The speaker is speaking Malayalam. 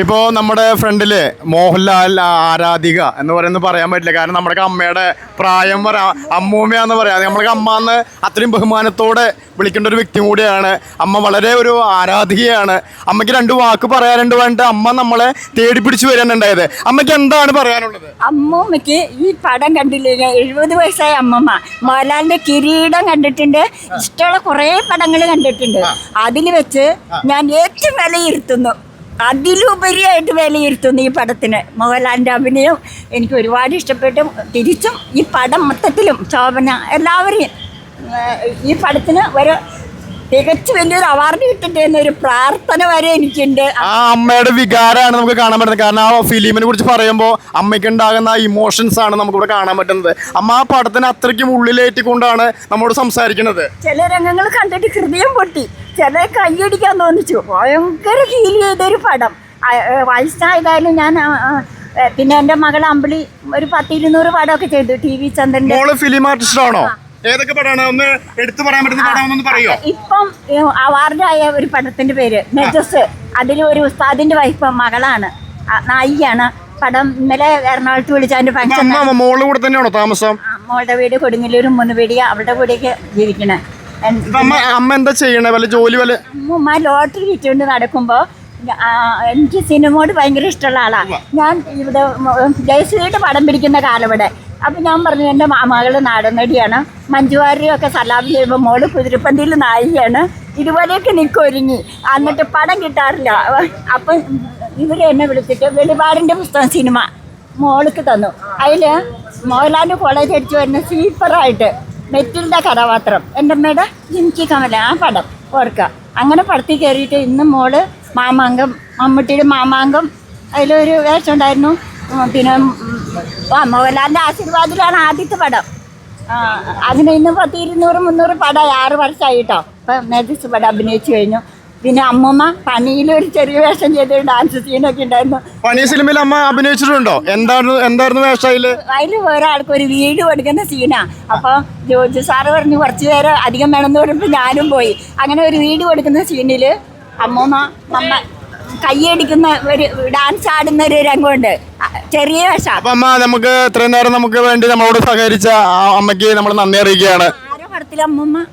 ഇപ്പോ നമ്മുടെ ഫ്രണ്ടിൽ മോഹൻലാൽ ആരാധിക എന്ന് പറയുന്നത് പറയാൻ പറ്റില്ല. കാരണം നമ്മുടെ അമ്മയുടെ പ്രായം പറ അമ്മൂമ്മയാന്ന് പറയാം. നമ്മൾക്ക് അമ്മ എന്ന് അത്രയും ബഹുമാനത്തോടെ വിളിക്കേണ്ട ഒരു വ്യക്തി കൂടിയാണ്. അമ്മ വളരെ ഒരു ആരാധികയാണ്. അമ്മയ്ക്ക് രണ്ട് വാക്ക് പറയാനുണ്ട് വേണ്ട അമ്മ നമ്മളെ തേടി പിടിച്ചു വരാനുണ്ടായത് അമ്മയ്ക്ക് എന്താണ് പറയാനുള്ളത്? അമ്മൂമ്മയ്ക്ക് ഈ പടം കണ്ടില്ല? എഴുപത് വയസ്സായ അമ്മമ്മ. മോഹൻലാലിന്റെ കിരീടം കണ്ടിട്ടുണ്ട്. ഇഷ്ടമുള്ള കുറേ പടങ്ങൾ കണ്ടിട്ടുണ്ട്. അതിൽ വെച്ച് ഞാൻ ഏറ്റവും വിലയിരുത്തുന്നു. അതിലുപരിയായിട്ട് വിലയിരുത്തുന്നു ഈ പടത്തിന്. മോഹൻലാലിന്റെ അഭിനയം എനിക്ക് ഒരുപാട് ഇഷ്ടപ്പെട്ടു. തിരിച്ചും ഈ പടം മൊത്തത്തിലും ശോഭന എല്ലാവരെയും ഈ പടത്തിന് ഒരു തികച്ചു വലിയൊരു അവാർഡ് കിട്ടട്ടെ എന്നൊരു പ്രാർത്ഥന വരെ എനിക്കുണ്ട്. ആ അമ്മയുടെ വികാരമാണ് നമുക്ക് കാണാൻ പറ്റുന്നത്. കാരണം ആ ഫിലിമിനെ കുറിച്ച് പറയുമ്പോൾ അമ്മയ്ക്ക് ഉണ്ടാകുന്ന ഇമോഷൻസ് ആണ് നമുക്കിവിടെ കാണാൻ പറ്റുന്നത്. അമ്മ ആ പടത്തിന് അത്രയ്ക്കും ഉള്ളിലേറ്റിക്കൊണ്ടാണ് നമ്മോട് സംസാരിക്കുന്നത്. ചില രംഗങ്ങൾ കണ്ടിട്ട് ഹൃദയം പൊട്ടി. ചില കൈയടിക്കാൻ തോന്നിച്ചു. ഭയങ്കര ഫീൽ ചെയ്തൊരു പടം. വയസ്സായതായാലും ഞാൻ പിന്നെ എന്റെ മകൾ അമ്പിളി ഒരു പത്തിരുന്നൂറ് പടമൊക്കെ ചെയ്തു ടി വി ചന്ദ്രന്റെ ഫിലിം ആർട്ടിസ്റ്റ് ആണോ? ഏതൊക്കെ പടമാണ്? ഒന്ന് എടുത്തു പറയാൻ പറ്റുന്ന പടമാണെന്ന് പറയോ? ഇപ്പം അവാർഡായ ഒരു പടത്തിന്റെ പേര് മെജസ്. അതിൽ ഒരു ഉസ്താദിന്റെ വൈഫ് മകളാണ്. നായികയാണ് പടം ഇന്നലെ എറണാകുളത്ത് വിളിച്ച അതിന്റെ അപ്പൊ ഫംഗ്ഷൻ അമ്മ മോൾ കൂടെ തന്നെയാണോ താമസം? മോളുടെ വീട് കൊടുങ്ങല്ലൂരും മുന്നുപേടി അവളുടെ കൂടെയൊക്കെ ജീവിക്കണേ. അമ്മ അമ്മ എന്താ ചെയ്യണേ? വല്ല ജോലി വല്ല അമ്മ ലോട്ടറി വിറ്റുകൊണ്ട് നടക്കുമ്പോ എനിക്ക് സിനിമയോട് ഭയങ്കര ഇഷ്ടമുള്ള ആളാണ് ഞാൻ ഇവിടെ ജയശ്രീയുടെ പടം പിടിക്കുന്ന കാലം ഇവിടെ. അപ്പം ഞാൻ പറഞ്ഞു എന്റെ മകൾ നാടനടിയാണ്. മഞ്ജുവാരിയൊക്കെ സലാം ചെയ്യുമ്പോൾ മോൾ കുതിരപ്പന്തിയിൽ നായികയാണ്. ഇതുപോലെയൊക്കെ നിൽക്കും ഒരുങ്ങി. എന്നിട്ട് പടം കിട്ടാറില്ല. അപ്പം ഇവർ എന്നെ വിളിച്ചിട്ട് വെളിപാടിന്റെ പുസ്തകം സിനിമ മോൾക്ക് തന്നു. അതിൽ മോഹൻലാൽ കോളേജ് അടിച്ചു വരുന്ന സീപ്പറായിട്ട് മെറ്റിലിന്റെ കഥാപാത്രം. എന്റെ അമ്മയുടെ ജിംകി കമല ആ പടം ഓർക്കുക. അങ്ങനെ പടത്തിൽ കയറിയിട്ട് ഇന്ന് മോൾ മാമാങ്കം മമ്മൂട്ടിയുടെ മാമാങ്കം അതിലൊരു വേഷം ഉണ്ടായിരുന്നു ഉം, പിന്നെ മോഹൻലാലിന്റെ ആശീർവാദിലാണ് ആദ്യത്തെ പടം. അതിന് ഇന്ന് പത്ത് ഇരുന്നൂറ് മുന്നൂറ് പടമായി ആറ് വർഷമായി കേട്ടോ ഇപ്പം നേതൃത്വ പടം അഭിനയിച്ചു കഴിഞ്ഞു. പിന്നെ അമ്മമ്മ പണിയിൽ ഒരു ചെറിയ വേഷം ചെയ്ത ഡാൻസ് സീനൊക്കെ ഉണ്ടായിരുന്നു. പണി സിനിമയിൽ അമ്മ അഭിനയിച്ചിട്ടുണ്ടോ? എന്തായിരുന്നു എന്തായിരുന്നു വേഷയിൽ? അതിൽ ഒരാൾക്ക് ഒരു വീട് കൊടുക്കുന്ന സീനാ അപ്പൊ ജോജി സാറ് പറഞ്ഞു കുറച്ചു നേരം അധികം വേണമെന്ന് പറഞ്ഞപ്പോൾ ഞാനും പോയി. അങ്ങനെ ഒരു വീട് കൊടുക്കുന്ന സീനിൽ അമ്മമ്മ നമ്മ കൈയടിക്കുന്ന ഒരു ഡാൻസ് ആടുന്ന ഒരു രംഗമുണ്ട്. ചെറിയ വേഷ. അപ്പൊ അമ്മ നമുക്ക് ഇത്രയും നേരം നമുക്ക് വേണ്ടി നമ്മളോട് സഹകരിച്ച ആ അമ്മയ്ക്ക് നമ്മൾ നന്ദി അറിയിക്കുകയാണ്. ആരോ പടത്തിൽ അമ്മൂമ്മ?